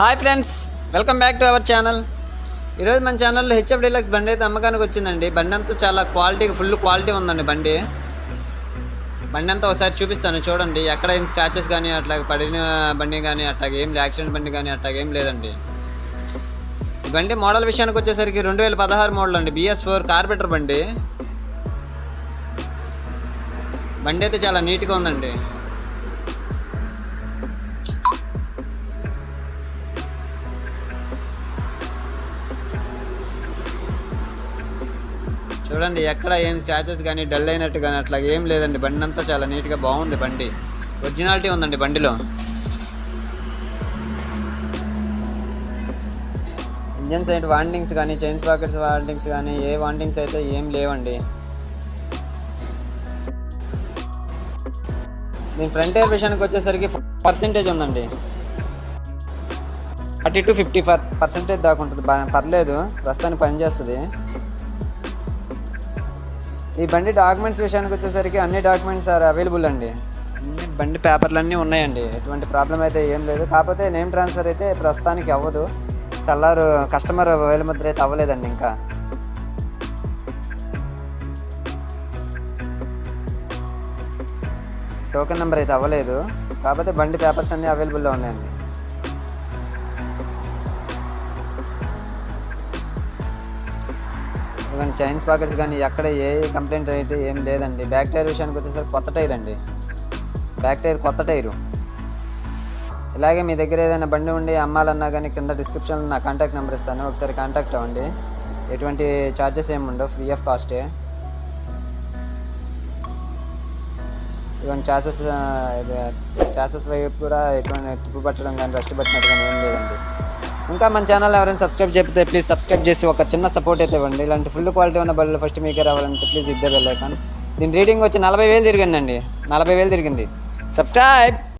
Hi friends welcome back to our channel. ఈరోజు మన ఛానల్లో హెచ్ఎఫ్ డీలక్స్ బండి అయితే అమ్మకానికి వచ్చిందండి. బండి అంతా చాలా క్వాలిటీ ఫుల్ క్వాలిటీ ఉందండి బండి. బండి అంతా ఒకసారి చూపిస్తాను చూడండి. ఎక్కడ ఏం స్క్రాచెస్ కానీ అట్లా పడిన బండి కానీ అట్లా ఏం యాక్సిడెంట్ బండి కానీ అట్లా ఏం లేదండి. ఈ బండి మోడల్ విషయానికి వచ్చేసరికి రెండు వేల పదహారు మోడల్ అండి. బిఎస్ ఫోర్ కార్బెటర్ బండి. బండి అయితే చాలా నీట్గా ఉందండి. చూడండి ఎక్కడ ఏం స్క్రాచెస్ కానీ డల్ అయినట్టు కానీ అట్లా ఏం లేదండి. బండి అంతా చాలా నీట్గా బాగుంది బండి. ఒరిజినాలిటీ ఉందండి బండిలో. ఇంజన్ సైడ్ వాండింగ్స్ కానీ చైన్స్ పాకెట్స్ వాండింగ్స్ కానీ ఏ వాండింగ్స్ అయితే ఏం లేవండి. దీని ఫ్రంట్ ఎయిర్ విషయానికి వచ్చేసరికి పర్సెంటేజ్ ఉందండి. Thirty to fifty per percentage దాకా ఉంటుంది. పర్లేదు ప్రస్తుతానికి పనిచేస్తుంది. ఈ బండి డాక్యుమెంట్స్ విషయానికి వచ్చేసరికి అన్ని డాక్యుమెంట్స్ ఆర్ అవైలబుల్ అండి. అన్ని బండి పేపర్లు అన్నీ ఉన్నాయండి. ఎటువంటి ప్రాబ్లం అయితే ఏం లేదు. కాకపోతే నేమ్ ట్రాన్స్ఫర్ అయితే ప్రస్తుతానికి అవ్వదు. సల్లారు కస్టమర్ వేలిముద్ర అయితే అవ్వలేదండి ఇంకా. టోకెన్ నెంబర్ అయితే అవ్వలేదు. కాకపోతే బండి పేపర్స్ అన్నీ అవైలబుల్లో ఉన్నాయండి. కానీ చైన్స్ పాకెట్స్ కానీ ఎక్కడ ఏ కంప్లైంట్ అయితే ఏం లేదండి. బ్యాక్ టైర్ విషయానికి వచ్చేసరికి కొత్త టైర్ అండి. బ్యాక్ టైర్ కొత్త టైరు. ఇలాగే మీ దగ్గర ఏదైనా బండి ఉండి అమ్మాలన్నా కానీ కింద డిస్క్రిప్షన్లో నా కాంటాక్ట్ నెంబర్ ఇస్తాను. ఒకసారి కాంటాక్ట్ అవ్వండి. ఎటువంటి ఛార్జెస్ ఏమి ఉండవు. ఫ్రీ ఆఫ్ కాస్టే ఇవన్నీ చాసెస్ ఇది చాసెస్ వైపు కూడా ఎటువంటి టిప్పు పట్టడం కానీ రెస్ట్ పట్టినట్టు కానీ ఏం లేదండి. ఇంకా మన ఛానల్ ఎవరైనా సబ్స్క్రైబ్ చెప్తే ప్లీజ్ సబ్స్క్రైబ్ చేసి ఒక చిన్న సపోర్ట్ అయితే ఇవ్వండి. ఇలాంటి ఫుల్ క్వాలిటీ ఉన్న బళ్ళు ఫస్ట్ మీకే రావాలంటే ప్లీజ్ ఇద్దే వెళ్ళాను దీని రీడింగ్ వచ్చి నలభై వేలు తిరిగిందండి. నలభై వేలు తిరిగింది. సబ్స్క్రైబ్